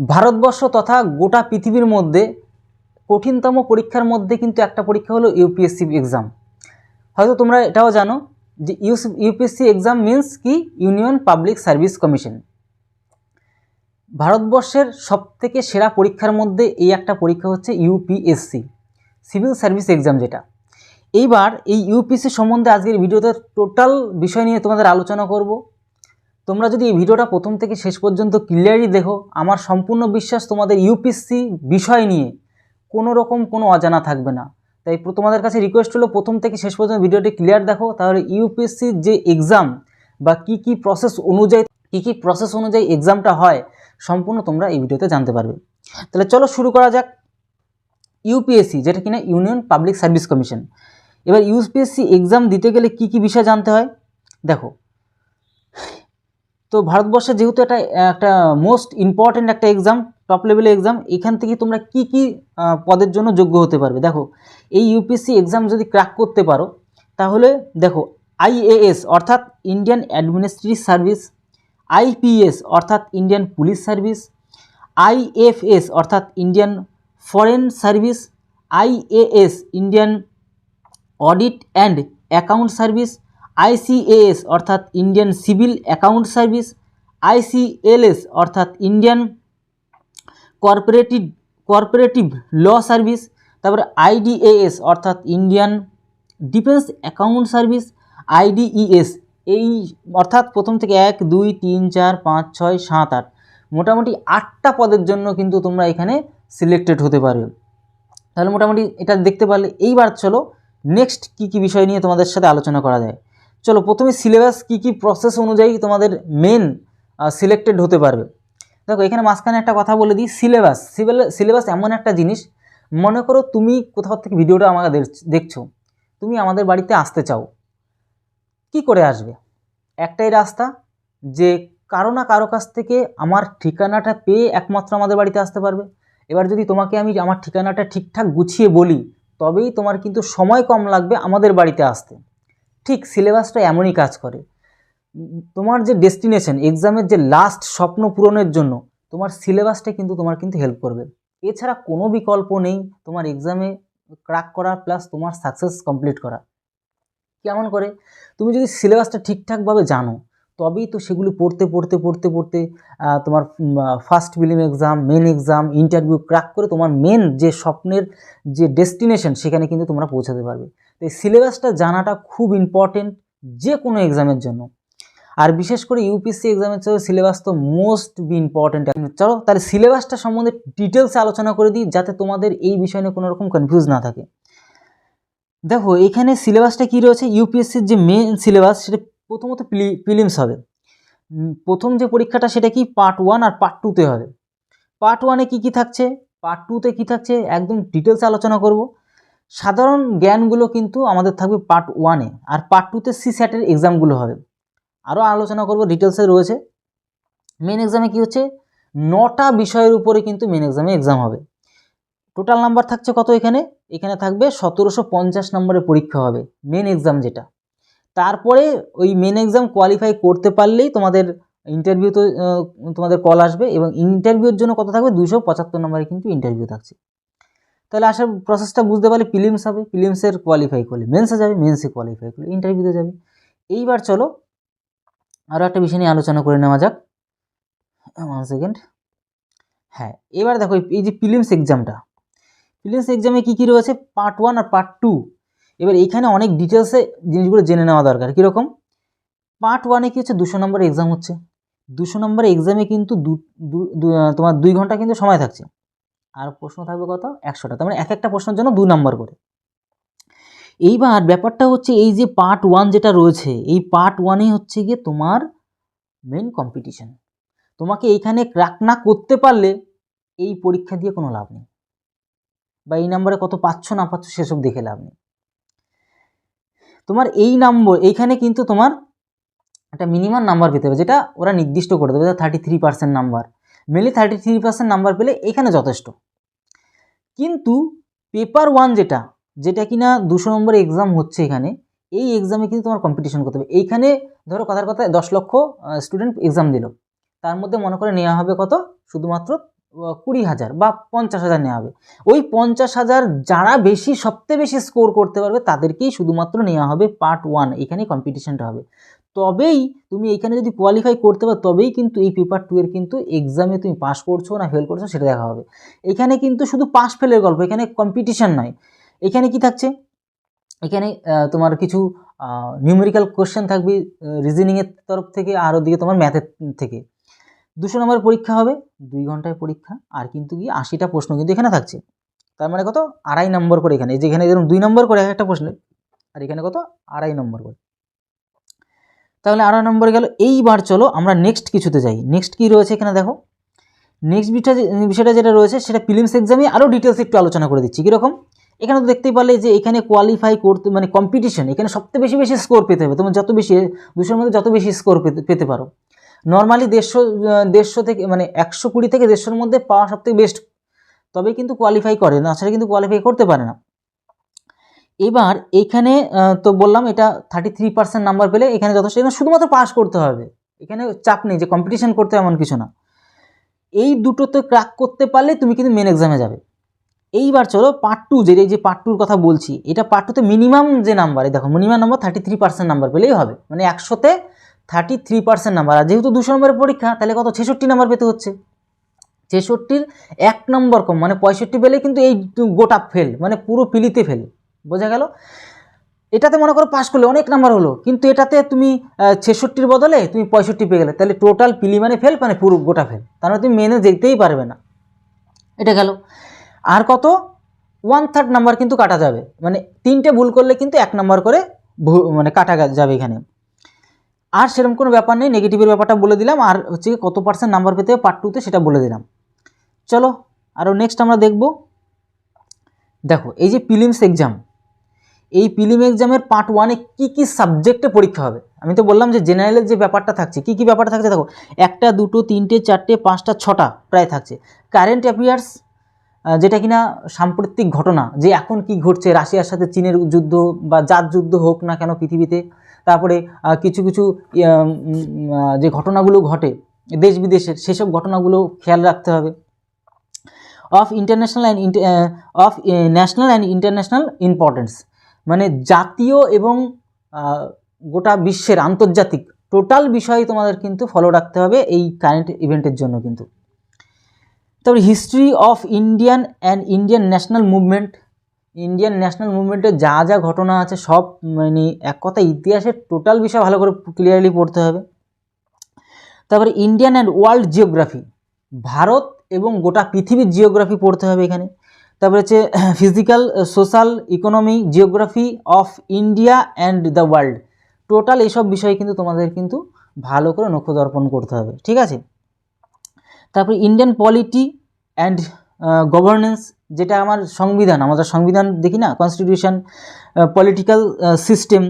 ভারতবর্ষ তথা গোটা পৃথিবীর মধ্যে কঠিনতম পরীক্ষার মধ্যে কিন্তু একটা পরীক্ষা হলো ইউপিএসসি এক্সাম হয়তো তোমরা এটাও জানো যে ইউপিএসসি এক্সাম মিন্স কি? ইউনিয়ন পাবলিক সার্ভিস কমিশন ভারতবর্ষের সবথেকে সেরা পরীক্ষার মধ্যে এই একটা পরীক্ষা হচ্ছে ইউপিএসসি সিভিল সার্ভিস এক্সাম যেটা। এইবার এই ইউপিএসসি সম্বন্ধে আজকের ভিডিওতে টোটাল বিষয় নিয়ে তোমাদের আলোচনা করব। তোমরা যদি এই ভিডিওটা প্রথম থেকে শেষ পর্যন্ত ক্লিয়ারলি দেখো, আমার সম্পূর্ণ বিশ্বাস তোমাদের ইউপিএসসি বিষয় নিয়ে কোনো রকম কোনো অজানা থাকবে না। তাই তোমাদের কাছে রিকোয়েস্ট হলো প্রথম থেকে শেষ পর্যন্ত ভিডিওটি ক্লিয়ার দেখো, তাহলে ইউপিএসসির যে এক্সাম বা কি কি প্রসেস অনুযায়ী, কি কি প্রসেস অনুযায়ী এক্সামটা হয়, সম্পূর্ণ তোমরা এই ভিডিওতে জানতে পারবে। তাহলে চলো শুরু করা যাক। ইউপিএসসি যেটা কিনা ইউনিয়ন পাবলিক সার্ভিস কমিশন এবার ইউপিএসসি এক্সাম দিতে গেলে কি কি বিষয় জানতে হয়? দেখো তো ভারতবর্ষে যেহেতু এটা একটা মোস্ট ইম্পর্ট্যান্ট একটা এক্সাম টপ লেভেলের এক্সাম এখান থেকে তোমরা কি কি পদের জন্য যোগ্য হতে পারবে? দেখো, এই ইউপিএসসি এক্সাম যদি ক্র্যাক করতে পারো, তাহলে দেখো আইএএস অর্থাৎ ইন্ডিয়ান অ্যাডমিনিস্ট্রেটিভ সার্ভিস আইপিএস অর্থাৎ ইন্ডিয়ান পুলিশ সার্ভিস আইএফএস অর্থাৎ Indian foreign service IAS Indian audit and account service ICAS অর্থাৎ Indian civil account service ICLS অর্থাৎ Indian corporative corporative law service তারপরে আইডিএএস অর্থাৎ Indian defence account service IDES এই অর্থাৎ প্রথম থেকে এক, দুই, তিন, চার, পাঁচ, ছয়, সাত, আট, মোটামুটি আটটা পদের জন্য কিন্তু তোমরা এখানে সিলেক্টেড হতে পারবে। তাহলে মোটামুটি এটা দেখতে পারলে, এইবার চলো নেক্সট কী কী বিষয় নিয়ে তোমাদের সাথে আলোচনা করা যায়। চলো প্রথমে সিলেবাস কী কী প্রসেস অনুযায়ী তোমাদের মেন সিলেক্টেড হতে পারবে। দেখো, এখানে মাঝখানে একটা কথা বলে দিই সিলেবাস সিলেবাস এমন একটা জিনিস, মনে করো তুমি কোথাও থেকে ভিডিওটা আমাকে দেখ- দেখছ, তুমি আমাদের বাড়িতে আসতে চাও। কি করে আসবে? একটাই রাস্তা, যে কারও না কারও কাছ থেকে আমার ঠিকানাটা পেয়ে একমাত্র আমাদের বাড়িতে আসতে পারবে। এবার যদি তোমাকে আমি আমার ঠিকানাটা ঠিকঠাক গুছিয়ে বলি, তবেই তোমার কিন্তু সময় কম লাগবে আমাদের বাড়িতে আসতে। ঠিক সিলেবাসটা এমনই কাজ করে। তোমার যে ডেস্টিনেশন এক্সামের যে লাস্ট স্বপ্ন পূরণের জন্য, তোমার সিলেবাসটা কিন্তু তোমার কিন্তু হেল্প করবে। এছাড়া কোনো বিকল্প নেই, তোমার এক্সামে ক্র্যাক করা প্লাস তোমার সাকসেস কমপ্লিট করা। কেমন করে? তুমি যদি সিলেবাসটা ঠিকঠাকভাবে জানো, তবেই তো সেগুলি পড়তে পড়তে পড়তে পড়তে তোমার first film exam main exam interview crack করে তোমার মেন যে স্বপ্নের যে ডেস্টিনেশন সেখানে কিন্তু তোমরা পৌঁছাতে পারবে। তো এই সিলেবাসটা জানাটা খুব ইম্পর্টেন্ট যে কোনো এক্সামের জন্য। আর বিশেষ করে ইউপিএসসি এক্সামের চেয়ে সিলেবাস তো মোস্ট বি ইম্পর্টেন্ট চলো তাহলে সিলেবাসটা সম্বন্ধে ডিটেলসে আলোচনা করে দিই, যাতে তোমাদের এই বিষয় নিয়ে কোনো রকম কনফিউজ না থাকে। দেখো, এখানে সিলেবাসটা কী রয়েছে? ইউপিএসসির যে মেন সিলেবাস সেটা প্রথমত প্রিলিমস হবে। প্রথম যে পরীক্ষাটা, সেটা কি? পার্ট ওয়ান আর পার্ট টুতে হবে। পার্ট ওয়ানে কী কী থাকছে? পার্ট টুতে কী থাকছে? একদম ডিটেলসে আলোচনা করব। সাধারণ জ্ঞানগুলো কিন্তু আমাদের থাকবে পার্ট ওয়ানে আর পার্ট টুতে সি স্যাটের এক্সামগুলো হবে। আরও আলোচনা করব ডিটেলসে রয়েছে। মেন এক্সামে কী হচ্ছে? নটা বিষয়ের উপরে কিন্তু মেন এক্সামে এক্সাম হবে। টোটাল নাম্বার থাকছে কত এখানে? এখানে থাকবে সতেরোশো পঞ্চাশ নম্বরের পরীক্ষা হবে মেন এক্সাম যেটা। তারপরে ওই মেন এক্সাম কোয়ালিফাই করতে পারলেই তোমাদের ইন্টারভিউ তো তোমাদের কল আসবে এবং ইন্টারভিউর জন্য কত থাকবে? দুশো পঁচাত্তর নম্বরে কিন্তু ইন্টারভিউ থাকছে। তাহলে আসার প্রসেসটা বুঝতে পারলে ফিলিমস হবে ফিলিমসের কোয়ালিফাই করলে মেন্সে যাবে মেন্সে কোয়ালিফাই করলে ইন্টারভিউতে যাবে। এইবার চলো আরও একটা বিষয় নিয়ে আলোচনা করে নেওয়া যাক। ওয়ান সেকেন্ড হ্যাঁ এবার দেখো, এই- যে ফিলিমস এক্সামটা ফিলিমস এক্সামে কী কী রয়েছে? পার্ট ওয়ান আর পার্ট টু এবার এইখানে অনেক ডিটেলসে জিনিসগুলো জেনে নেওয়া দরকার। কীরকম? পার্ট ওয়ানে কী হচ্ছে? দুশো নম্বরের এক্সাম হচ্ছে। দুশো নম্বরের এক্সামে কিন্তু দু- তোমার দুই ঘণ্টা কিন্তু সময় থাকছে। আর প্রশ্ন থাকবে কত? একশোটা। তার মানে এক একটা প্রশ্নের জন্য দু নম্বর করে। এইবার ব্যাপারটা হচ্ছে এই যে পার্ট ওয়ান যেটা রয়েছে, এই পার্ট ওয়ানে হচ্ছে গিয়ে তোমার মেন কম্পিটিশন তোমাকে এইখানে ক্র্যাক না করতে পারলে এই পরীক্ষা দিয়ে কোনো লাভ নেই। বা এই নাম্বারে কত পাচ্ছ না পাচ্ছ সেসব দেখে লাভ নেই। তোমার এই নম্বর এইখানে কিন্তু তোমার একটা মিনিমাম নাম্বার পেতে হবে, যেটা ওরা নির্দিষ্ট করে দেবে thirty three percent number mainly thirty three percent number পেলে এখানে যথেষ্ট। কিন্তু পেপার ওয়ান যেটা যেটা কিনা দুশো নম্বর এক্সাম হচ্ছে এখানে, এই এক্সামে কিন্তু তোমার কম্পিটিশন করতে হবে। এইখানে ধরো কথার কথা দশ লক্ষ স্টুডেন্ট এক্সাম দিল। তার মধ্যে মনে করে নেওয়া হবে কত? শুধুমাত্র কুড়ি হাজার বা পঞ্চাশ হাজার নেওয়া হবে। ওই পঞ্চাশ হাজার যারা বেশি, সবচেয়ে বেশি স্কোর করতে পারবে তাদেরকেই শুধুমাত্র নেওয়া হবে পার্ট ওয়ান এখানেই কম্পিটিশনটা হবে। তবেই তুমি এখানে যদি কোয়ালিফাই করতে পারো, তবেই কিন্তু এই পেপার টু এর কিন্তু এক্সামে তুমি পাস করছ না ফেল করছ সেটা দেখা হবে। এখানে কিন্তু শুধু পাস ফেলের গল্প, এখানে কম্পিটিশন নয়। এখানে কি থাকছে? এখানে তোমার কিছু নিউমেরিক্যাল কোশ্চেন থাকবে রিজনিংয়ের তরফ থেকে আর ওদিকে তোমার ম্যাথের থেকে। দুশো নম্বর পরীক্ষা হবে, দুই ঘন্টায় পরীক্ষা, আর কিন্তু কি আশিটা প্রশ্ন কিন্তু এখানে থাকছে। তার মানে কত? আড়াই নম্বর করে এখানে। এই যে এখানে যেরকম দুই নম্বর করে এক একটা প্রশ্ন। আর এখানে কত? আড়াই নম্বর করে। তাহলে আড়াই নম্বরে গেল, এইবার চলো আমরা নেক্সট কিছুতে যাই। নেক্সট কি রয়েছে এখানে দেখো? নেক্সট বিষয়টা যে- বিষয়টা যেটা রয়েছে সেটা ফিলিমস এক্সামে আরও ডিটেলস একটু আলোচনা করে দিচ্ছি। কীরকম? এখানে তো দেখতেই পারলে যে এখানে কোয়ালিফাই করতে মানে কম্পিটিশন এখানে সবচেয়ে বেশি বেশি স্কোর পেতে হবে। তোমার যত বেশি, দুশোর মধ্যে যত বেশি স্কোর পেতে পেতে পারো। নর্মালি দেড়শো দেড়শো থেকে মানে একশো কুড়ি থেকে দেড়শোর মধ্যে পাওয়া সবথেকে বেস্ট তবে কিন্তু কোয়ালিফাই করে না ছাড়া কিন্তু কোয়ালিফাই করতে পারে না। এবার এখানে তো বললাম এটা থার্টি থ্রি পার্সেন্ট নাম্বার পেলে এখানে যথেষ্ট, এখানে শুধুমাত্র পাস করতে হবে। এখানে চাপ নেই যে কম্পিটিশান করতে এমন কিছু না। এই দুটোতে ক্র্যাক করতে পারলে তুমি কিন্তু মেন এক্সামে যাবে। এইবার চলো পার্ট টু যে এই যে পার্ট টুর কথা বলছি, এটা পার্ট টুতে মিনিমাম যে নাম্বার এই দেখো minimum number thirty three percent number পেলেই হবে। মানে একশোতে থার্টি থ্রি পার্সেন্ট নাম্বার আর যেহেতু দুশো নম্বরের পরীক্ষা, তাহলে কত? ছেষট্টি নাম্বার পেতে হচ্ছে। ছেষট্টির এক নম্বর কম মানে পঁয়ষট্টি পেলে কিন্তু এই গোটা ফেল মানে পুরো পিলিতে ফেল বোঝা গেল? এটাতে মনে করো পাস করলে অনেক নাম্বার হলো, কিন্তু এটাতে তুমি ছেষট্টির বদলে তুমি পঁয়ষট্টি পেয়ে গেলে, তাহলে টোটাল পিলি মানে ফেল মানে পুরো গোটা ফেল তার মানে তুমি মেনে দেখতেই পারবে না। এটা গেল। আর কত? ওয়ান থার্ড নাম্বার কিন্তু কাটা যাবে। মানে তিনটে ভুল করলে কিন্তু এক নাম্বার করে মানে কাটা যাবে এখানে। আর সেরকম কোনো ব্যাপার নেই নেগেটিভের ব্যাপারটা বলে দিলাম, আর হচ্ছে কত পার্সেন্ট নাম্বার পেতে পার্ট টুতে সেটা বলে দিলাম। চলো আরও নেক্সট আমরা দেখব। দেখো, এই যে প্রিলিমস এক্সাম এই প্রিলিম এক্সামের পার্ট ওয়ানে কী কী সাবজেক্টে পরীক্ষা হবে? আমি তো বললাম যে জেনারেলের যে ব্যাপারটা থাকছে কী কী ব্যাপারটা থাকছে দেখো একটা দুটো তিনটে চারটে পাঁচটা ছটা প্রায় থাকছে। কারেন্ট অ্যাফেয়ার্স যেটা কিনা সাম্প্রতিক ঘটনা যে এখন কি ঘটছে রাশিয়ার সাথে চীনের যুদ্ধ বা জাত যুদ্ধ হোক না কেন পৃথিবীতে তারপরে কিছু কিছু ইয়া, যে ঘটনাগুলো ঘটে দেশ বিদেশের সেসব ঘটনাগুলো খেয়াল রাখতে হবে। Of international and of national and international importance মানে জাতীয় এবং গোটা বিশ্বের আন্তর্জাতিক টোটাল বিষয় তোমাদের কিন্তু ফলো রাখতে হবে এই কারেন্ট ইভেন্টের জন্য কিন্তু। তারপরে history of Indian and Indian national movement Indian national মুভমেন্টের যা যা ঘটনা আছে সব মানে এক কথা ইতিহাসের টোটাল বিষয় ভালো করে ক্লিয়ারলি পড়তে হবে। তারপরে ইন্ডিয়ান অ্যান্ড ওয়ার্ল্ড জিওগ্রাফি ভারত এবং গোটা পৃথিবীর জিওগ্রাফি পড়তে হবে এখানে। তারপরে হচ্ছে physical, social, economy, geography of India and the world. Total এইসব বিষয়ে কিন্তু তোমাদের কিন্তু ভালো করে নক্ষদর্পণ করতে হবে, ঠিক আছে? তারপরে ইন্ডিয়ান পলিটি অ্যান্ড গভর্নেন্স, যেটা আমার সংবিধান, আমাদের সংবিধান দেখি না? কনস্টিটিউশন পলিটিক্যাল সিস্টেম,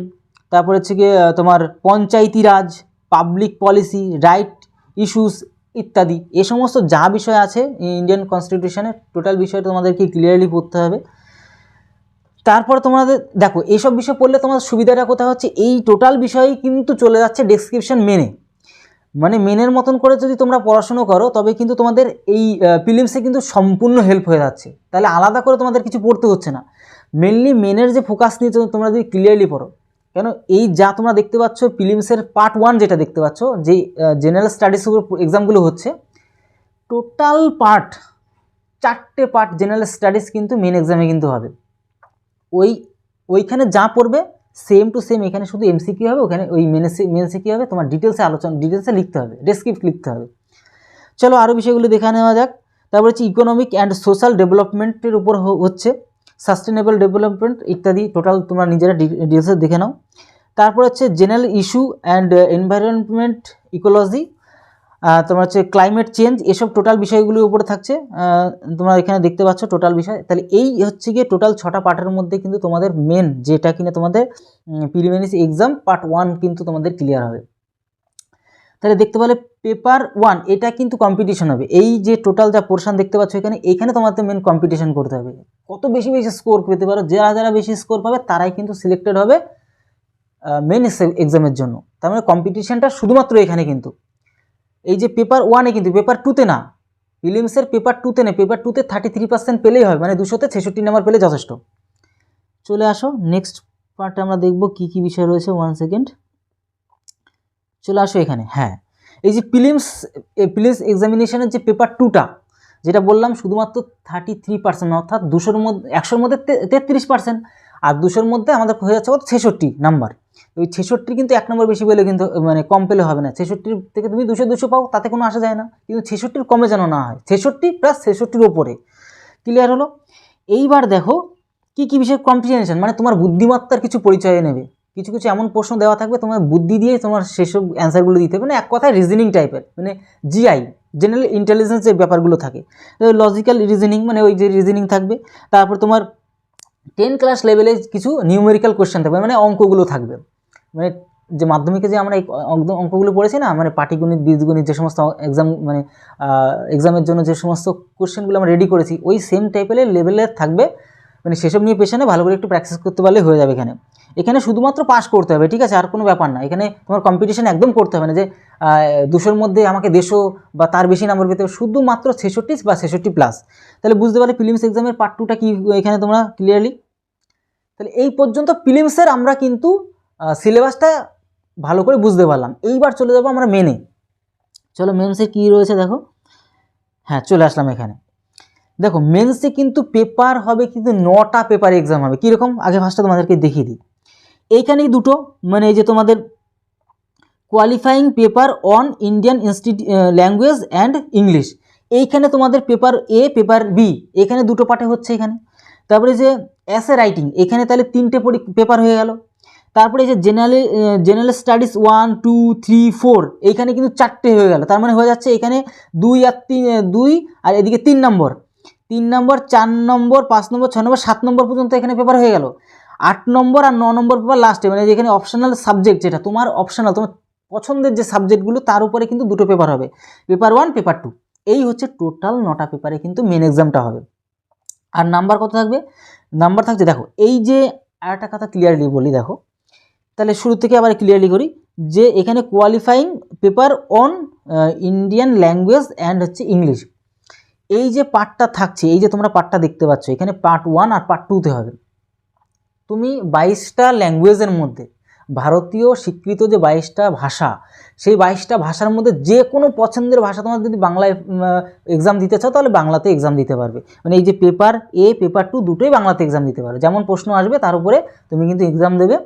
তারপরে হচ্ছে গিয়ে তোমার Panchayati Raj, public policy, right issues ইত্যাদি। এ সমস্ত যা বিষয় আছে ইন্ডিয়ান কনস্টিটিউশনের টোটাল বিষয় তোমাদেরকে ক্লিয়ারলি পড়তে হবে। তারপর তোমাদের, দেখো এইসব বিষয় পড়লে তোমাদের সুবিধাটা কোথায় হচ্ছে? এই টোটাল বিষয়ই কিন্তু চলে যাচ্ছে ডেসক্রিপশন মেনে মানে মেনের মতন করে যদি তোমরা পড়াশুনো করো, তবে কিন্তু তোমাদের এই প্রিলিমসে কিন্তু সম্পূর্ণ হেল্প হয়ে যাচ্ছে। তাহলে আলাদা করে তোমাদের কিছু পড়তে হচ্ছে না। মেনলি মেনের যে ফোকাস নিয়ে তোমরা যদি ক্লিয়ারলি পড়ো কেন? এই যা তোমরা দেখতে পাচ্ছ প্রিলিমসের পার্ট ওয়ান যেটা দেখতে পাচ্ছ, যে জেনারেল স্টাডিজ এক্সামগুলো হচ্ছে টোটাল পার্ট চারটে পার্ট জেনারেল স্টাডিজ কিন্তু মেন এক্সামে কিন্তু হবে। ওই, ওইখানে যা পড়বে সেম টু সেম এখানে শুধু এমসিকিউ হবে, ওখানে ওই মেনে মেনসে কী হবে, তোমার ডিটেলসে আলোচনা ডিটেলসে লিখতে হবে ডেসক্রিপ্ট লিখতে হবে। চলো আরও বিষয়গুলো দেখে নেওয়া যাক। তারপর হচ্ছে ইকোনমিক অ্যান্ড সোশ্যাল ডেভেলপমেন্টের উপর হচ্ছে। সাস্টেনেবল ডেভেলপমেন্ট ইত্যাদি টোটাল তোমরা নিজেরা ডিটেলসে দেখে নাও। তারপর হচ্ছে general issue and environment ecology তোমার হচ্ছে ক্লাইমেট চেঞ্জ এসব টোটাল বিষয়গুলির উপরে থাকছে। তোমরা এখানে দেখতে পাচ্ছ টোটাল বিষয়। তাহলে এই হচ্ছে গিয়ে টোটাল ছটা পার্টের মধ্যে কিন্তু তোমাদের মেন যেটা কিনা তোমাদের প্রিলিমিনারি এক্সাম পার্ট ওয়ান কিন্তু তোমাদের ক্লিয়ার হবে। তাহলে দেখতে পেলে পেপার ওয়ান এটা কিন্তু কম্পিটিশন হবে। এই যে টোটাল যা পোর্শন দেখতে পাচ্ছ এখানে এখানে তোমাদের মেন কম্পিটিশন করতে হবে। কত বেশি বেশি স্কোর পেতে পারো, যারা যারা বেশি স্কোর পাবে তারাই কিন্তু সিলেক্টেড হবে মেন এক্সামের জন্য। তার মানে কম্পিটিশানটা শুধুমাত্র এখানে কিন্তু। এই যে পেপার ওয়ানে কিন্তু পেপার টুতে না প্রিলিমসের পেপার টুতে নেই পেপার টুতে থার্টি থ্রি পার্সেন্ট পেলেই হয় মানে দুশোতে ছেষট্টি নাম্বার পেলে যথেষ্ট। চলে আসো নেক্সট পার্টে আমরা দেখব কি কি বিষয় রয়েছে ওয়ান সেকেন্ড চলে আসো এখানে হ্যাঁ। এই যে প্রিলিমস প্রিলিমস এক্সামিনেশনের যে পেপার টুটা যেটা বললাম শুধুমাত্র থার্টি থ্রি পার্সেন্ট অর্থাৎ দুশোর মধ্যে, একশোর মধ্যে তেত্রিশ পার্সেন্ট আর দুশোর মধ্যে আমাদের হয়ে যাচ্ছে কত? ছেষট্টি নাম্বার ওই ছেষট্টি কিন্তু এক নম্বর বেশি পেলে কিন্তু মানে কম পেলে হবে না। ছেষট্টির থেকে তুমি দুশো দুশো পাও, তাতে কোনো আসা যায় না। কিন্তু ছেষট্টির কমে যেন না হয়। ছেষট্টি প্লাস ছেষট্টির ওপরে। ক্লিয়ার হলো? এইবার দেখো, কি কি বিষয়ে কম্পিটিশন মানে তোমার বুদ্ধিমত্তার কিছু পরিচয় নেবে। কিছু কিছু এমন প্রশ্ন দেওয়া থাকবে, তোমার বুদ্ধি দিয়ে তোমার সেসব অ্যান্সারগুলো দিতে হবে। মানে এক কথায় রিজনিং টাইপের মানে জিআই জেনারেল ইন্টেলিজেন্স যে ব্যাপারগুলো থাকে। লজিক্যাল রিজনিং মানে ওই যে রিজনিং থাকবে। তারপর তোমার টেন ক্লাস লেভেলে কিছু নিউমেরিক্যাল কোশ্চেন থাকবে মানে অঙ্কগুলো থাকবে। মানে যে মাধ্যমিকে যে আমরা এই অঙ্কগুলো পড়েছি না মানে পাটিগণিত, বীজগণিত যে সমস্ত এক্সাম মানে এক্সামের জন্য যে সমস্ত কোশ্চেনগুলো আমরা রেডি করেছি, ওই সেম টাইপের লেভেলের থাকবে মানে সেসব নিয়ে পেছনে ভালো করে একটু প্র্যাকটিস করতে পারলে হয়ে যাবে এখানে। এখানে শুধুমাত্র পাস করতে হবে, ঠিক আছে? আর কোনো ব্যাপার না। এখানে তোমার কম্পিটিশন একদম করতে হবে না যে দুশোর মধ্যে আমাকে দেড়শো বা তার বেশি নাম্বার পেতে হবে। শুধুমাত্র ছেষট্টি বা ছেষট্টি প্লাস তাহলে বুঝতে পারলে ফিলিমস এক্সামের পার্ট টুটা কী, এখানে তোমরা ক্লিয়ারলি তাহলে এই পর্যন্ত ফিলিমসের আমরা কিন্তু সিলেবাসটা ভালো করে বুঝতে পারলাম। এইবার চলে যাব আমরা মেনে চলো মেন্সে কী রয়েছে দেখো? হ্যাঁ চলে আসলাম এখানে। দেখো মেন্সে কিন্তু পেপার হবে কিন্তু নটা পেপার এক্সাম হবে। কীরকম? আগে ফার্স্টটা তোমাদেরকে দেখিয়ে দিই। এইখানেই দুটো মানে এই যে তোমাদের qualifying paper on Indian institute language and English এইখানে তোমাদের পেপার এ পেপার বি এখানে দুটো পার্টে হচ্ছে এখানে। তারপরে যে অ্যাসে রাইটিং এখানে তাহলে তিনটে পেপার হয়ে গেল। তারপরে যে general general studies one two three four এইখানে কিন্তু চারটে হয়ে গেল। তার মানে হয়ে যাচ্ছে এখানে দুই আর তিন দুই, আর এদিকে তিন নম্বর। তিন নম্বর, চার নম্বর, পাঁচ নম্বর, ছয় নম্বর, সাত নম্বর পর্যন্ত এখানে পেপার হয়ে গেল। আট নম্বর আর ন নম্বর পেপার লাস্টে মানে যেখানে অপশনাল সাবজেক্ট যেটা, তোমার অপশনাল তোমার পছন্দের যে সাবজেক্টগুলো তার উপরে কিন্তু দুটো পেপার হবে। পেপার ওয়ান পেপার টু এই হচ্ছে টোটাল নটা পেপারে কিন্তু মেন এক্সামটা হবে। আর নাম্বার কত থাকবে? নাম্বার থাকছে, দেখো, এই যে আর একটা কথা ক্লিয়ারলি বলি, দেখো। তাহলে শুরু থেকে আবার ক্লিয়ারলি করি, যে এখানে qualifying paper on Indian language and হচ্ছে ইংলিশ এই যে পার্টটা থাকছে, এই যে তোমরা পার্টটা দেখতে পাচ্ছ, এখানে পার্ট ওয়ান আর পার্ট টুতে হবে। তুমি বাইশটা ল্যাঙ্গুয়েজের মধ্যে, ভারতীয় স্বীকৃত যে বাইশটা ভাষা, সেই বাইশটা ভাষার মধ্যে যে কোনো পছন্দের ভাষা তোমার যদি বাংলায় এক্সাম দিতে চাও, তাহলে বাংলাতে এক্সাম দিতে পারবে। মানে এই যে পেপার এ পেপার টু দুটোই বাংলাতে এক্সাম দিতে পারবে যেমন প্রশ্ন আসবে, তার উপরে তুমি কিন্তু এক্সাম দেবে।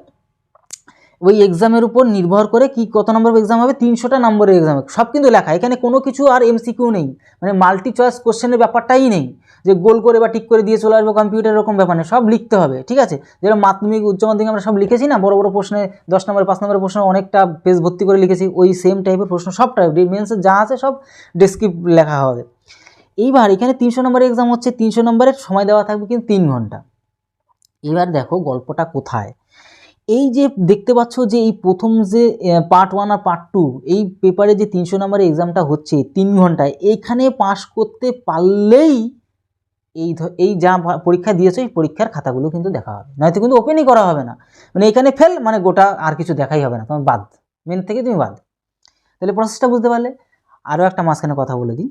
ওই এক্সামের উপর নির্ভর করে কি কত নম্বর এক্সাম হবে, তিনশোটা নম্বরের এক্সাম সব কিন্তু লেখা। এখানে কোনো কিছু আর এমসিকিউ নেই। মানে মাল্টি চয়েস কোশ্চেনের ব্যাপারটাই নেই। যে গোল করে বা ঠিক করে দিয়ে চলে আসব কম্পিউটার এরকম ব্যাপার নেই। সব লিখতে হবে, ঠিক আছে? যেরকম মাধ্যমিক, উচ্চ মাধ্যমিক আমরা সব লিখেছি না? বড় বড় প্রশ্নে দশ নম্বর পাঁচ নম্বরের প্রশ্ন অনেকটা পেজ ভর্তি করে লিখেছি। ওই সেম টাইপের প্রশ্ন সবটা মেন্সের যা আছে সব ডেসক্রিপ্ট লেখা হবে। এইবার এখানে তিনশো নম্বরের এক্সাম হচ্ছে। তিনশো নম্বরের সময় দেওয়া থাকবে কিন্তু তিন ঘণ্টা। এবার দেখো গল্পটা কোথায়? এই যে দেখতে পাচ্ছ যে এই প্রথম যে পার্ট ওয়ান আর পার্ট টু এই পেপারে যে তিনশো নম্বরের এক্সামটা হচ্ছে তিন ঘন্টায়, এইখানে পাশ করতে পারলেই এই এই যা পরীক্ষা দিয়েছ, এই পরীক্ষার খাতাগুলো কিন্তু দেখা হবে। নয়তো কিন্তু ওপেনই করা হবে না। মানে এখানে ফেল মানে গোটা আর কিছু দেখাই হবে না। তোমার বাদ। মেন থেকে তুমি বাদ। তাহলে প্রসেসটা বুঝতে পারলে। আরও একটা মাঝখানে কথা বলে দিই।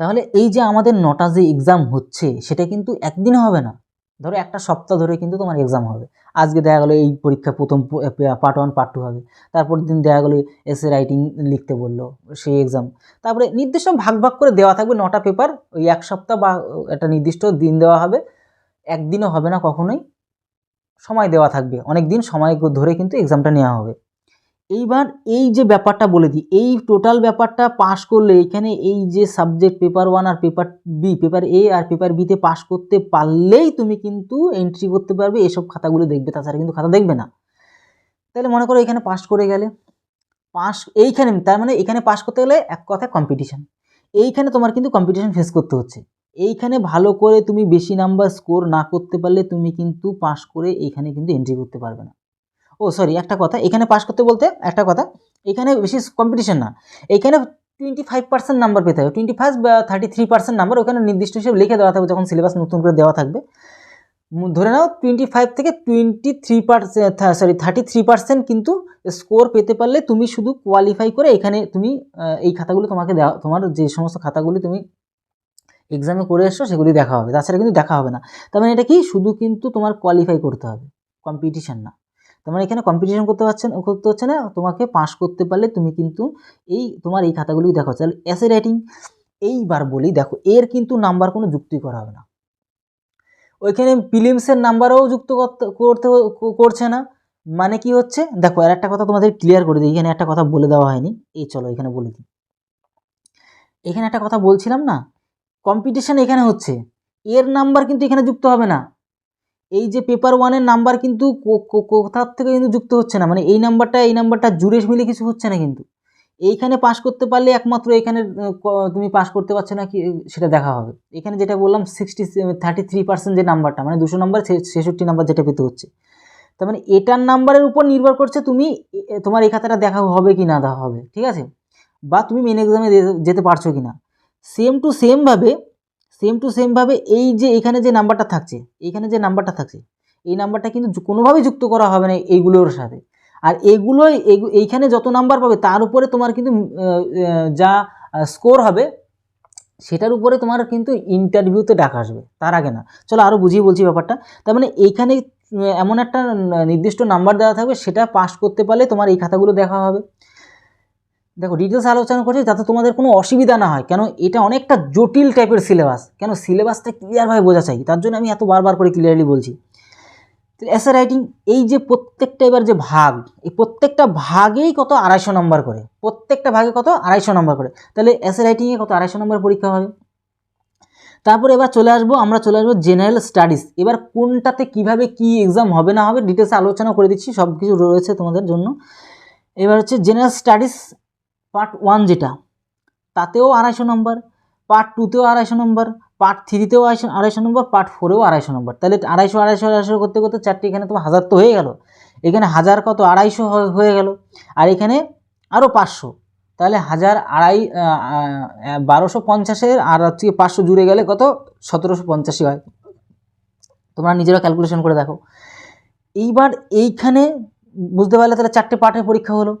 তাহলে এই যে আমাদের নটা যে এক্সাম হচ্ছে, সেটা কিন্তু একদিনে হবে না। ধরো একটা সপ্তাহ ধরে কিন্তু তোমার এক্সাম হবে। আজকে দেখা গেলো এই পরীক্ষা প্রথম পার্ট ওয়ান পার্ট টু হবে। তারপর দিন দেখা গেলো এসে রাইটিং লিখতে বলল সেই এক্সাম তারপরে নির্দিষ্ট ভাগ ভাগ করে দেওয়া থাকবে, নটা পেপার ওই এক সপ্তাহ বা একটা নির্দিষ্ট দিন দেওয়া হবে। একদিনও হবে না কখনোই। সময় দেওয়া থাকবে। অনেক দিন সময় ধরে কিন্তু এক্সামটা নেওয়া হবে। এইবার এই যে ব্যাপারটা বলে দিই, এই টোটাল ব্যাপারটা পাস করলে এখানে এই যে সাবজেক্ট পেপার ওয়ান আর পেপার বি পেপার এ আর পেপার বিতে পাস করতে পারলেই তুমি কিন্তু এন্ট্রি করতে পারবে, এসব খাতাগুলো দেখবে, তাছাড়া কিন্তু খাতা দেখবে না। তাহলে মনে করো এখানে পাস করে গেলে পাস এইখানে, তার মানে এখানে পাস করতে গেলে এক কথায় কম্পিটিশান এইখানে তোমার কিন্তু কম্পিটিশান ফেস করতে হচ্ছে। এইখানে ভালো করে তুমি বেশি নাম্বার স্কোর না করতে পারলে তুমি কিন্তু পাস করে এইখানে কিন্তু এন্ট্রি করতে পারবে না। ও সরি, একটা কথা, এখানে পাস করতে বলতে একটা কথা, এখানে বেশি কম্পিটিশন না। এখানে টোয়েন্টি ফাইভ পার্সেন্ট নাম্বার পেতে হবে টোয়েন্টি ফাইভ বা থার্টি থ্রি পার্সেন্ট নাম্বার ওখানে নির্দিষ্ট হিসেবে লিখে দেওয়া থাকবে যখন সিলেবাস নতুন করে দেওয়া থাকবে। ধরে নাও টোয়েন্টি ফাইভ থেকে twenty three percent sorry thirty three percent কিন্তু স্কোর পেতে পারলে তুমি শুধু কোয়ালিফাই করে এখানে তুমি এই খাতাগুলো তোমাকে দেওয়া, তোমার যে সমস্ত খাতাগুলি তুমি এক্সামে করে এসছো সেগুলি দেখা হবে। তাছাড়া কিন্তু দেখা হবে না। তার মানে এটা কি? শুধু কিন্তু তোমার কোয়ালিফাই করতে হবে। কম্পিটিশান না। তার মানে এখানে কম্পিটিশন করতে পারছেন, করতে হচ্ছে না, তোমাকে পাস করতে পারলে তুমি কিন্তু এই তোমার এই খাতাগুলি দেখা। তাহলে এসে রাইটিং এইবার বলি দেখো, এর কিন্তু নাম্বার কোনো যুক্তি করা হবে না। ওইখানে প্রিলিমসের নাম্বারও যুক্ত করতে করছে না। মানে কি হচ্ছে? দেখো, আর একটা কথা তোমাদের ক্লিয়ার করে দিই, এখানে একটা কথা বলে দেওয়া হয়নি। এই চলো, এখানে বলে দিই। এখানে একটা কথা বলছিলাম না কম্পিটিশন এখানে হচ্ছে, এর নাম্বার কিন্তু এখানে যুক্ত হবে না। এই যে পেপার ওয়ানের নাম্বার কিন্তু কোথার থেকে কিন্তু যুক্ত হচ্ছে না। মানে এই নাম্বারটা এই নাম্বারটা জুড়ে মিলে কিছু হচ্ছে না কিন্তু। এইখানে পাস করতে পারলে একমাত্র এখানে তুমি পাস করতে পারছ না কি, সেটা দেখা হবে। এখানে যেটা বললাম সিক্সটি থার্টি থ্রি পার্সেন্ট যে নাম্বারটা মানে দুশো নাম্বার ছেষট্টি নাম্বার যেটা পেতে হচ্ছে। তার মানে এটার নাম্বারের উপর নির্ভর করছে তুমি তোমার এই খাতাটা দেখা হবে কি না দেওয়া হবে, ঠিক আছে? বা তুমি মেন এক্সামে যেতে পারছ কি না। সেম টু সেমভাবে সেম টু সেমভাবে এই যে এখানে যে নাম্বারটা থাকছে এইখানে যে নাম্বারটা থাকছে, এই নাম্বারটা কিন্তু কোনোভাবেই যুক্ত করা হবে না এইগুলোর সাথে। আর এগুলোই, এগু- এইখানে যত নাম্বার পাবে, তার উপরে তোমার কিন্তু যা স্কোর হবে, সেটার উপরে তোমার কিন্তু ইন্টারভিউতে ডাক আসবে, তার আগে না। চলো আরও বুঝিয়ে বলছি ব্যাপারটা। তার মানে এইখানে এমন একটা নির্দিষ্ট নাম্বার দেওয়া থাকবে, সেটা পাস করতে পারলে তোমার এই খাতাগুলো দেখা হবে। দেখো ডিটেলস আলোচনা করছি, যাতে তোমাদের কোনো অসুবিধা না হয়। কেন এটা অনেকটা জটিল টাইপের সিলেবাস কেন সিলেবাসটা ক্লিয়ারভাবে বোঝা চাই? তার জন্য আমি এত বারবার করে ক্লিয়ারলি বলছি। এসে রাইটিং এই যে প্রত্যেকটা এবার যে ভাগ, এই প্রত্যেকটা ভাগেই কত আড়াইশো নম্বর করে? প্রত্যেকটা ভাগে কত আড়াইশো নম্বর করে? তাহলে এসে রাইটিংয়ে কত আড়াইশো নম্বর পরীক্ষা হবে? তারপর এবার চলে আসব, আমরা চলে আসব জেনারেল স্টাডিজ এবার কোনটাতে কীভাবে কি এক্সাম হবে না হবে ডিটেলসে আলোচনা করে দিচ্ছি সব কিছু রয়েছে তোমাদের জন্য। এবার হচ্ছে জেনারেল স্টাডিজ পার্ট ওয়ান যেটা, তাতেও আড়াইশো নম্বর, পার্ট টুতেও আড়াইশো নম্বর, পার্ট থ্রিতেও আড়াইশো নম্বর, পার্ট ফোরেও আড়াইশো নম্বর। তাহলে আড়াইশো আড়াইশো আড়াইশো করতে করতে চারটে, এখানে তোমার হাজার তো হয়ে গেল। এখানে হাজার কত? আড়াইশো হয়ে- গেল। আর এখানে আরও পাঁচশো। তাহলে হাজার আড়াই বারোশো পঞ্চাশের আর হচ্ছে পাঁচশো জুড়ে গেলে কত? সতেরোশো পঞ্চাশি হয়। তোমরা নিজেরা ক্যালকুলেশন করে দেখো। এইবার এইখানে বুঝতে পারলে তাহলে চারটে পার্টের পরীক্ষা হলো।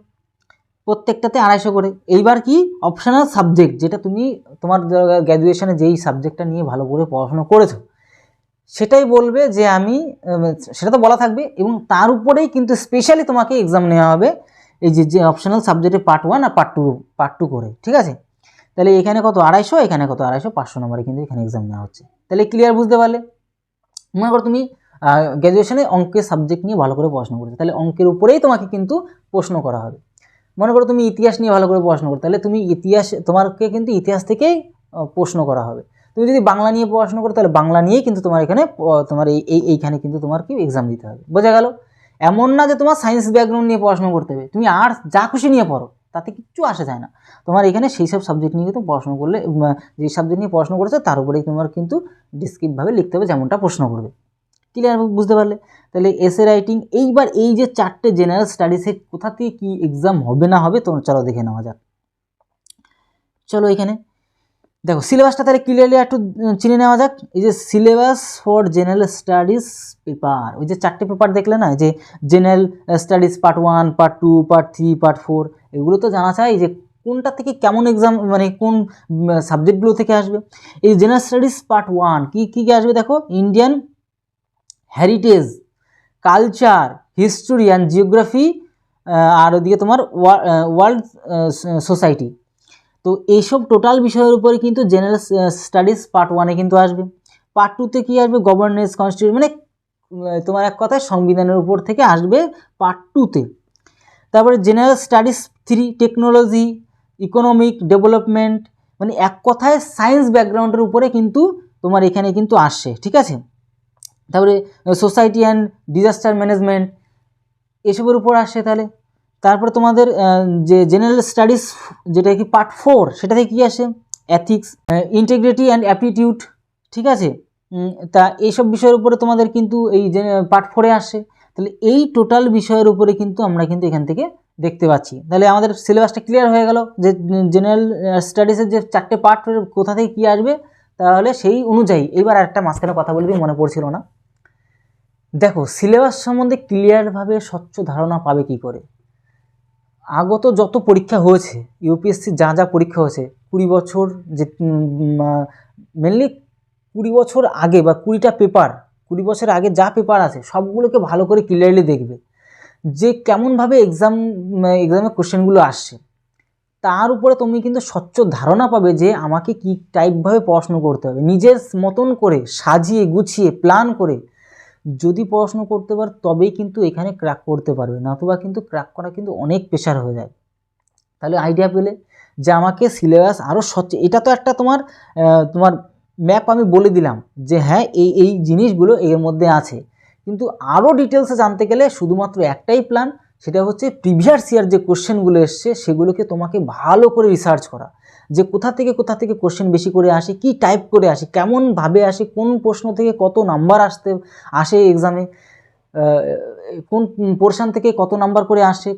প্রত্যেকটাতে আড়াইশো করে। এইবার কি? অপশনাল সাবজেক্ট যেটা তুমি তোমার গ্র্যাজুয়েশনে যেই সাবজেক্টটা নিয়ে ভালো করে পড়াশোনা করেছ, সেটাই বলবে যে আমি সেটা তো বলা থাকবে এবং তার উপরেই কিন্তু স্পেশালি তোমাকে এক্সাম নেওয়া হবে, এই যে যে অপশনাল সাবজেক্টে পার্ট ওয়ান আর পার্ট টু পার্ট টু করে, ঠিক আছে? তাহলে এখানে কত? আড়াইশো, এখানে কত? আড়াইশো, পাঁচশো নম্বরে কিন্তু এখানে এক্সাম নেওয়া হচ্ছে। তাহলে ক্লিয়ার বুঝতে পারলে? মনে করো তুমি গ্র্যাজুয়েশনে অঙ্কের সাবজেক্ট নিয়ে ভালো করে পড়াশোনা করছ, তাহলে অঙ্কের উপরেই তোমাকে কিন্তু প্রশ্ন করা হবে। মনে করো তুমি ইতিহাস নিয়ে ভালো করে পড়াশোনা করো, তাহলে তুমি ইতিহাস তোমাকে কিন্তু ইতিহাস থেকেই প্রশ্ন করা হবে। তুমি যদি বাংলা নিয়ে পড়াশোনা করো, তাহলে বাংলা নিয়েই কিন্তু তোমার এখানে তোমার এই এই, এইখানে কিন্তু তোমার কি এক্সাম দিতে হবে। বোঝা গেল? এমন না যে তোমার সায়েন্স ব্যাকগ্রাউন্ড নিয়ে পড়াশোনা করতে হবে। তুমি আর্টস যা খুশি নিয়ে পড়ো, তাতে কিচ্ছু আসে যায় না। তোমার এখানে সেই সব সাবজেক্ট নিয়ে কিন্তু পড়াশোনা করলে যে সাবজেক্ট নিয়ে পড়াশোনা করেছ, তার উপরেই তোমার কিন্তু ডিসক্রিপভাবে লিখতে হবে যেমনটা প্রশ্ন করবে। ক্লিয়ার বুঝতে পারলে? তাহলে এসে রাইটিং এইবার এই যে চারটে জেনারেল স্টাডিসে কোথা থেকে কী এক্সাম হবে না হবে, তো চলো দেখে নেওয়া যাক। চলো এখানে। দেখো সিলেবাসটা তাহলে ক্লিয়ারলি একটু চিনে নেওয়া যাক। এই যে syllabus for general studies paper ওই যে চারটে পেপার দেখলে না যে general studies part one part two part three part four এগুলো তো জানা চাই যে কোনটা থেকে কেমন এক্সাম মানে কোন সাবজেক্টগুলো থেকে আসবে। এই জেনারেল স্টাডিজ পার্ট ওয়ান কী কী কী আসবে দেখো? Indian heritage culture history and geography আর ওদিকে তোমার ওয়ার্ল্ড সোসাইটি তো এইসব টোটাল বিষয়ের উপরে কিন্তু জেনারেল স্টাডিজ পার্ট ওয়ানে কিন্তু আসবে। পার্ট টুতে কী আসবে? গভর্নেন্স কনস্টিটিউশন মানে তোমার এক কথায় সংবিধানের উপর থেকে আসবে পার্ট টুতে তারপরে general studies three technology economic development মানে এক কথায় সায়েন্স ব্যাকগ্রাউন্ডের উপরে কিন্তু তোমার এখানে কিন্তু আসছে, ঠিক আছে? তারপরে সোসাইটি অ্যান্ড ডিজাস্টার ম্যানেজমেন্ট এসবের উপর আসে তাহলে। তারপরে তোমাদের যে জেনারেল স্টাডিজ যেটা কি পার্ট ফোর সেটা থেকে কী আসে? অ্যাথিক্স ইন্টিগ্রিটি অ্যান্ড অ্যাপটিটিউড ঠিক আছে? তা এইসব বিষয়ের উপরে তোমাদের কিন্তু এই যে পার্ট ফোরে আসে। তাহলে এই টোটাল বিষয়ের উপরে কিন্তু আমরা কিন্তু এখান থেকে দেখতে পাচ্ছি। তাহলে আমাদের সিলেবাসটা ক্লিয়ার হয়ে গেল যে জেনারেল স্টাডিজের যে চারটে পার্ট কোথা থেকে কী আসবে, তাহলে সেই অনুযায়ী। এইবার একটা মাঝখানে কথা বলবি, মনে পড়ছিল না। দেখো সিলেবাস সম্বন্ধে ক্লিয়ারভাবে স্বচ্ছ ধারণা পাবে কি করে? আগত যত পরীক্ষা হয়েছে ইউপিএসসি যা যা পরীক্ষা হয়েছে, কুড়ি বছর যে মেনলি কুড়ি বছর আগে বা কুড়িটা পেপার কুড়ি বছর আগে যা পেপার আছে, সবগুলোকে ভালো করে ক্লিয়ারলি দেখবে। যে কেমনভাবে এক্সাম এক্সামে কোশ্চেনগুলো আসছে, তার উপরে তুমি কিন্তু স্বচ্ছ ধারণা পাবে যে আমাকে কী টাইপভাবে পড়াশুনো করতে হবে। নিজের মতন করে সাজিয়ে গুছিয়ে প্ল্যান করে যদি পড়াশুনো করতে পার, তবেই কিন্তু এখানে ক্র্যাক করতে পারবে। নতুবা কিন্তু ক্র্যাক করা কিন্তু অনেক প্রেশার হয়ে যায়। তাহলে আইডিয়া পেলে যে আমাকে সিলেবাস আরও স্বচ্ছ এটা তো একটা তোমার তোমার ম্যাপ আমি বলে দিলাম যে হ্যাঁ এই এই জিনিসগুলো এর মধ্যে আছে। কিন্তু আরও ডিটেলসে জানতে গেলে শুধুমাত্র একটাই প্ল্যান সেটা হচ্ছে প্রিভিয়াস ইয়ার যে কোশ্চেনগুলো এসছে, সেগুলোকে তোমাকে ভালো করে রিসার্চ করা। যে কোথা থেকে কোথা থেকে কোশ্চেন বেশি করে আসে, কি টাইপ করে আসে কেমনভাবে আসে, কোন প্রশ্ন থেকে কত নাম্বার আসতে, আসে এক্সামে কোন পোর্শন থেকে কত নাম্বার করে আসে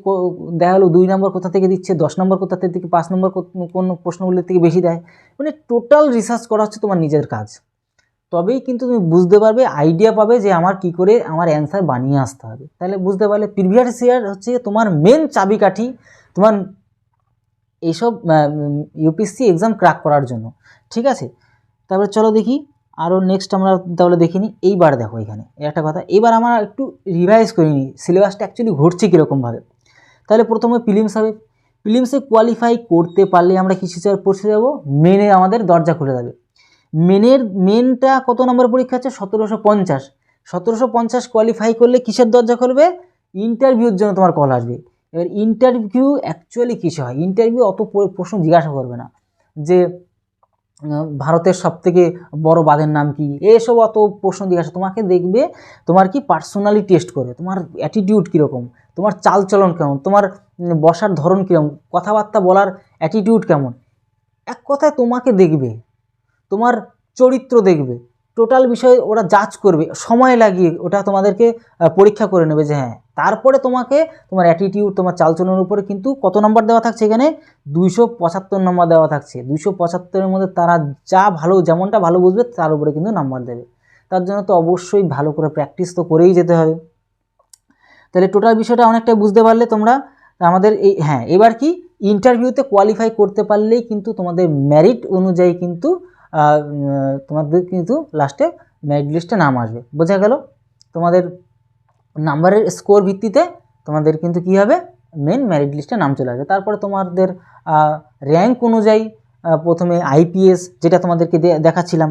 দেখা গেলো দুই নম্বর কোথা থেকে দিচ্ছে, দশ নম্বর কোথা থেকে পাঁচ নম্বর কোন প্রশ্নগুলোর থেকে বেশি দেয় মানে টোটাল রিসার্চ করা হচ্ছে তোমার নিজের কাজ। তবেই কিন্তু তুমি বুঝতে পারবে আইডিয়া পাবে যে আমার কি করে আমার অ্যান্সার বানিয়ে আসতে হবে। তাহলে বুঝতে পারলে প্রিভিয়াস ইয়ার হচ্ছে তোমার মেন চাবিকাঠি, তোমার এইসব ইউপিএসসি এক্সাম ক্র্যাক করার জন্য। ঠিক আছে? তারপরে চলো দেখি আরও নেক্সট আমরা তাহলে দেখিনি এইবার দেখো এখানে একটা কথা। এবার আমরা একটু রিভাইজ করে নিই সিলেবাসটা অ্যাকচুয়ালি ঘটছে কীরকমভাবে তাহলে প্রথমে প্রিলিমস হবে। প্রিলিমসে কোয়ালিফাই করতে পারলে আমরা কিছু পড়তে যাব? মেনে আমাদের দরজা খুলে যাবে। মেনের মেনটা কত নম্বর পরীক্ষা আছে? সতেরোশো পঞ্চাশ। সতেরোশো পঞ্চাশ কোয়ালিফাই করলে কিসের দরজা খুলবে? ইন্টারভিউর জন্য তোমার কল আসবে। এবার ইন্টারভিউ অ্যাকচুয়ালি কিসে হয়? ইন্টারভিউ অত প্রশ্ন জিজ্ঞাসা করবে না। যে ভারতের সব থেকে বড় বাঁধের নাম কি? এসব অত প্রশ্ন জিজ্ঞাসা তোমাকে দেখবে তোমার কি পার্সোনালি টেস্ট করে, তোমার অ্যাটিটিউড কীরকম, তোমার চালচলন কেমন, তোমার বসার ধরন কীরকম, কথাবার্তা বলার অ্যাটিটিউড কেমন। এক কথায় তোমাকে দেখবে, তোমার চরিত্র দেখবে টোটাল বিষয় ওরা যাচ করবে, সময় লাগিয়ে ওটা তোমাদেরকে পরীক্ষা করে নেবে যে হ্যাঁ তারপরে তোমাকে তোমার অ্যাটিটিউড তোমার চালচলনের উপরে কিন্তু কত নম্বর দেওয়া থাকছে এখানে? দুইশো পঁচাত্তর নম্বর দেওয়া থাকছে। দুইশো পঁচাত্তরের মধ্যে তারা যা ভালো, যেমনটা ভালো বুঝবে, তার উপরে কিন্তু নাম্বার দেবে। তার জন্য তো অবশ্যই ভালো করে প্র্যাকটিস তো করেই যেতে হবে। তাহলে টোটাল বিষয়টা অনেকটা বুঝতে পারলে তোমরা, আমাদের এই হ্যাঁ এবার কি ইন্টারভিউতে কোয়ালিফাই করতে পারলেই কিন্তু তোমাদের ম্যারিট অনুযায়ী কিন্তু তোমাদের কিন্তু লাস্টে মেরিট লিস্টে নাম আসবে। বোঝা গেল? তোমাদের নাম্বারের স্কোর ভিত্তিতে তোমাদের কিন্তু কী হবে? মেন মেরিট লিস্টে নাম চলে আসবে। তারপরে তোমাদের র্যাঙ্ক অনুযায়ী প্রথমে আইপিএস যেটা তোমাদেরকে দেখাচ্ছিলাম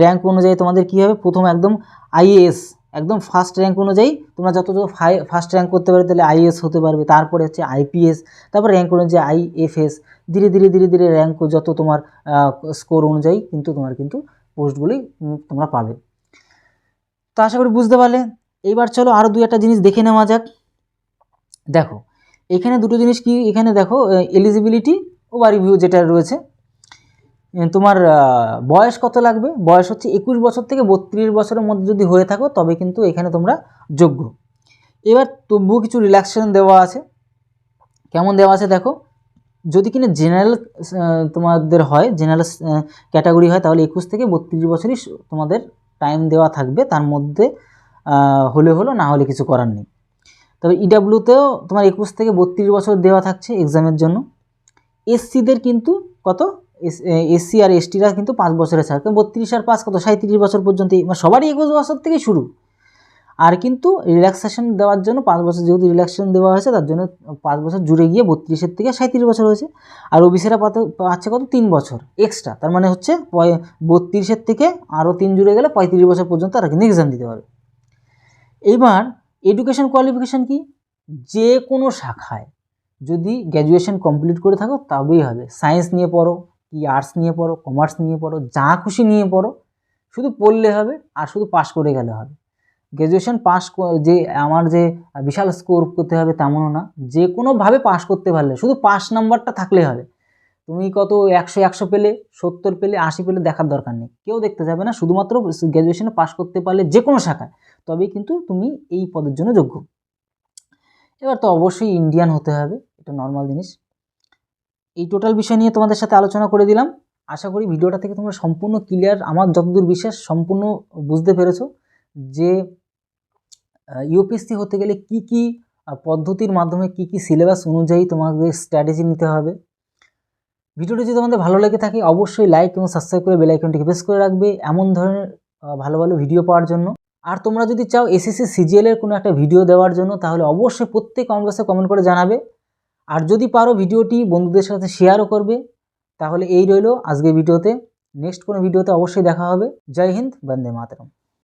র্যাঙ্ক অনুযায়ী তোমাদের কী হবে? প্রথম একদম আইএএস একদম ফার্স্ট র্যাঙ্ক অনুযায়ী তোমরা যত যত ফার্স্ট র্যাঙ্ক করতে পারবে তাহলে আইএস হতে পারবে। তারপরে হচ্ছে আইপিএস তারপর র্যাঙ্ক অনুযায়ী আইএফএস ধীরে ধীরে ধীরে ধীরে র্যাঙ্ক যত তোমার স্কোর অনুযায়ী কিন্তু তোমার কিন্তু পোস্টগুলি তোমরা পাবে। তো আশা করি বুঝতে পারলে। এইবার চলো আরও দু একটা জিনিস দেখে নেওয়া যাক। দেখো, এখানে দুটো জিনিস কি? এখানে দেখো এলিজিবিলিটি ও বা রিভিউ যেটা রয়েছে। তোমার বয়স কত লাগবে? বয়স হচ্ছে একুশ বছর থেকে বত্রিশ বছরের মধ্যে যদি হয়ে থাকো, তবে কিন্তু এখানে তোমরা যোগ্য। এবার তবুও কিছু রিল্যাক্সেশন দেওয়া আছে। কেমন দেওয়া আছে দেখো? যদি কিনা জেনারেল তোমাদের হয় জেনারেল ক্যাটাগরি হয়, তাহলে একুশ থেকে বত্রিশ বছরই তোমাদের টাইম দেওয়া থাকবে। তার মধ্যে হলে হলো, না হলে কিছু করার নেই। তবে ইডাব্লিউতেও তোমার একুশ থেকে বত্রিশ বছর দেওয়া থাকছে এক্সামের জন্য। এসসিদের কিন্তু কত? এসসি আর এসটিরা কিন্তু পাঁচ বছরের ছাড় কারণ বত্রিশ আর পাঁচ কত? সাঁত্রিশ বছর পর্যন্ত মানে সবারই একুশ বছর থেকে শুরু। আর কিন্তু রিল্যাক্সেশন দেওয়ার জন্য পাঁচ বছর, যেহেতু রিল্যাক্সেশন দেওয়া হয়েছে, তার জন্য পাঁচ বছর জুড়ে গিয়ে বত্রিশের থেকে সাঁত্রিশ বছর হয়েছে। আর ওবিসিরা পাচ্ছে কত? তিন বছর এক্সট্রা তার মানে হচ্ছে বত্রিশের থেকে আরও তিন জুড়ে গেলে পঁয়ত্রিশ বছর পর্যন্ত তারা কিন্তু এক্সাম দিতে পারবে। এইবার এডুকেশন কোয়ালিফিকেশান কি? যে কোনো শাখায় যদি গ্র্যাজুয়েশন কমপ্লিট করে থাকো, তবেই হবে। সায়েন্স নিয়ে পড়ো কি আর্টস নিয়ে পড়ো কমার্স নিয়ে পড়ো, যা খুশি নিয়ে পড়ো, শুধু পড়লে হবে আর শুধু পাস করে গেলে হবে। গ্র্যাজুয়েশন পাস যে আমার যে বিশাল স্কোর করতে হবে তেমনও না, যে কোনোভাবে পাস করতে পারলে, শুধু পাস নাম্বারটা থাকলে হবে। তুমি কত একশো একশো পেলে, সত্তর পেলে, আশি পেলে দেখার দরকার নেই। কেউ দেখতে যাবে না, শুধুমাত্র গ্র্যাজুয়েশনে পাস করতে পারলে যে কোনো শাখায়, তবেই কিন্তু তুমি এই পদের জন্য যোগ্য। এবার তো অবশ্যই ইন্ডিয়ান হতে হবে, এটা নর্মাল জিনিস। এই টোটাল বিষয় নিয়ে তোমাদের সাথে আলোচনা করে দিলাম। আশা করি ভিডিওটা থেকে তোমরা সম্পূর্ণ ক্লিয়ার আমার যতদূর বিশ্বাস, সম্পূর্ণ বুঝতে পেরেছ যে ইউপিএসসি হতে গেলে কি কি পদ্ধতির মাধ্যমে কি কি সিলেবাস অনুযায়ী তোমাদের স্ট্র্যাটেজি নিতে হবে। ভিডিওটি যদি তোমাদের ভালো লেগে থাকে, অবশ্যই লাইক এবং সাবস্ক্রাইব করে বেল আইকনটিকে প্রেস করে রাখবে এমন ধরনের ভালো ভালো ভিডিও পাওয়ার জন্য। আর তোমরা যদি চাও এসএসসি সিজিএল এর কোনো একটা ভিডিও দেওয়ার জন্য, তাহলে অবশ্যই প্রত্যেক কমেন্ট বক্সে কমেন্ট করে জানাবে। আর যদি পারো ভিডিওটি বন্ধুদের সাথে শেয়ারও করবে, তাহলে এই রইল আজকের ভিডিওতে। নেক্সট কোনো ভিডিওতে অবশ্যই দেখা হবে। জয় হিন্দ, বন্দে মাতরম।